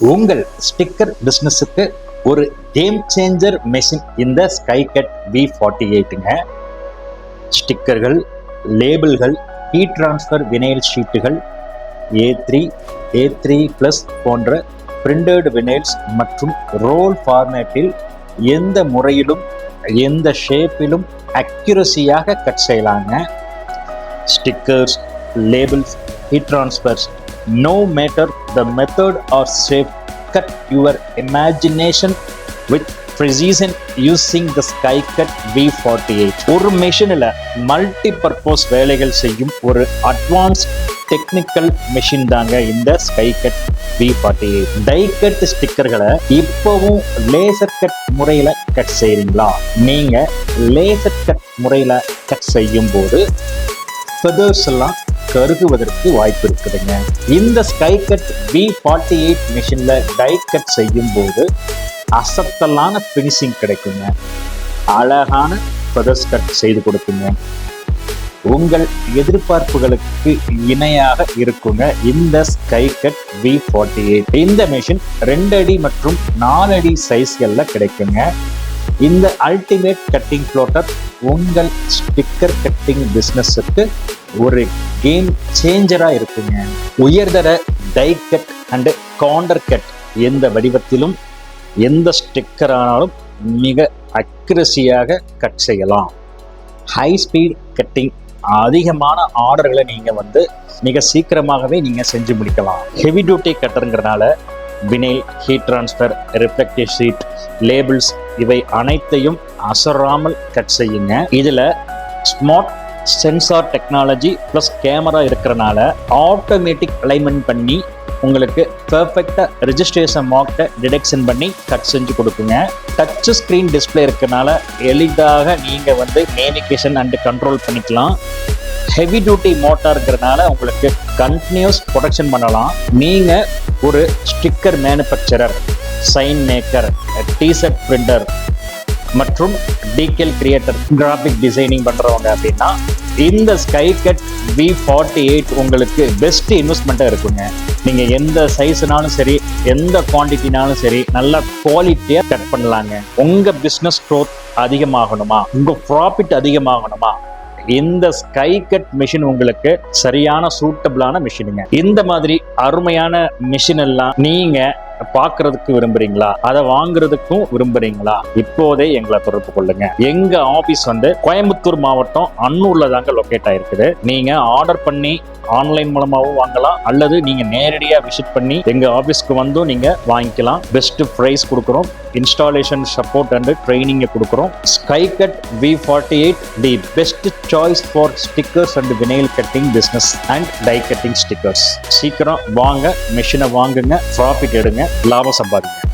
உங்கள் ஸ்டிக்கர் பிஸ்னஸுக்கு ஒரு கேம் சேஞ்சர் மெஷின் இந்த ஸ்கைகட் வி ஃபார்ட்டி எயிட்டுங்க ஸ்டிக்கர்கள் லேபிள்கள் heat transfer vinyl ஷீட்டுகள் A three A three plus போன்ற பிரிண்டட் வினைல்ஸ் மற்றும் ரோல் ஃபார்மேட்டில் எந்த முறையிலும் எந்த ஷேப்பிலும் அக்யூரஸியாக கட் செய்யலாங்க. Stickers labels heat transfers no matter the method or shape cut your imagination with precision using the SkyCut V48 ஒரு மெஷினில் மல்டி பர்பஸ் வேலைகள் செய்யும் ஒரு அட்வான்ஸ் டெக்னிக்கல் மெஷின் தாங்க இந்த SkyCut V forty eight die cut ஸ்டிக்கர்களை இப்போவும் laser cut முறையில் cut செய்கிறீங்களா நீங்கள் லேசர் கட் முறையில் கட் செய்யும் போது ஃபெதர்ஸ் எல்லாம் கருகுவதற்கு வாய்ப்பு இருக்குதுங்க இந்த sky cut V forty eight மிஷினில் டை கட் செய்யும் போது அசத்தலான ஃபினிஷிங் கிடைக்குங்க. அழகான ஃபெதர்ஸ் கட் செய்து கொடுக்குங்க. உங்கள் எதிர்பார்ப்புகளுக்கு இணையாக இருக்குங்க இந்த sky cut V forty eight இந்த மிஷின் ரெண்டு அடி மற்றும் நாலு அடி சைஸ்களில் கிடைக்குங்க. இந்த அல்டிமேட் கட்டிங் ஃப்ளோட்டர் உங்கள் ஸ்டிக்கர் கட்டிங் பிஸ்னஸுக்கு ஒரு கேம் சேஞ்சராக இருக்குங்க. உயர்தர die cut and contour cut எந்த வடிவத்திலும் எந்த ஸ்டிக்கர் ஆனாலும் மிக அக்ரஸியாக கட் செய்யலாம். ஹை ஸ்பீட் கட்டிங் அதிகமான ஆர்டர்களை நீங்கள் வந்து மிக சீக்கிரமாகவே நீங்கள் செஞ்சு முடிக்கலாம். Heavy duty கட்டருங்கிறனால vinyl heat transfer reflective sheet labels இவை அனைத்தையும் அசராமல் கட் செய்யுங்க. இதில் smart sensor technology plus camera இருக்கிறனால ஆட்டோமேட்டிக் அலைன்மெண்ட் பண்ணி உங்களுக்கு பெர்ஃபெக்டாக ரெஜிஸ்ட்ரேஷன் மார்க்கை டிடெக்ஷன் பண்ணி கட் செஞ்சு கொடுக்குங்க. டச் ஸ்க்ரீன் டிஸ்பிளே இருக்கனால எளிதாக நீங்கள் வந்து மேனிகேஷன் அண்டு கண்ட்ரோல் பண்ணிக்கலாம். ஹெவி டியூட்டி மோட்டாருங்கிறனால உங்களுக்கு கண்டினியூஸ் ப்ரொடக்ஷன் பண்ணலாம். நீங்கள் ஒரு sticker manufacturer sign maker T-shirt printer மற்றும் டீக்கெல் கிரியேட்டர் கிராஃபிக் டிசைனிங் பண்ணுறவங்க அப்படின்னா இந்த sky cut V forty eight உங்களுக்கு பெஸ்ட் இன்வெஸ்ட்மெண்ட்டாக இருக்குங்க. நீங்கள் எந்த சைஸ்னாலும் சரி எந்த குவான்டிட்டினாலும் சரி நல்ல குவாலிட்டியாக கட் பண்ணலாங்க. உங்கள் பிஸ்னஸ் க்ரோத் அதிகமாகணுமா? உங்கள் ப்ராஃபிட் அதிகமாகணுமா? இந்த ஸ்கை கட் மிஷின் உங்களுக்கு சரியான சூட்டபிளான மிஷினுங்க இந்த மாதிரி அருமையான மிஷின் எல்லாம் நீங்க பாக்குறதுக்கு விரும்புறீங்களா? அதை வாங்குறதுக்கும் விரும்புறீங்களா? இப்போதே எங்களை தொடர்பு கொள்ளுங்க. எங்க ஆபீஸ் வந்து கோயம்புத்தூர் மாவட்டம் அன்னூர்ல தாங்க லொக்கேட் ஆயிருக்குது. நீங்க ஆர்டர் பண்ணி ஆன்லைன் மூலமாகவும் வாங்கலாம். அல்லது நீங்க நேரடியாக விசிட் பண்ணி எங்க ஆபீஸ்க்கு வந்தும் நீங்க வாங்கிக்கலாம். பெஸ்ட் ப்ரைஸ் கொடுக்குறோம். இன்ஸ்டாலேஷன் சப்போர்ட் அண்ட் ட்ரைனிங்கை கொடுக்குறோம். SkyCut V forty eight the best choice for stickers and vinyl cutting business and die cutting stickers சீக்கிரம் வாங்க மிஷினை வாங்குங்க ப்ராஃபிட் எடுங்க லாபம் சம்பாதிங்க.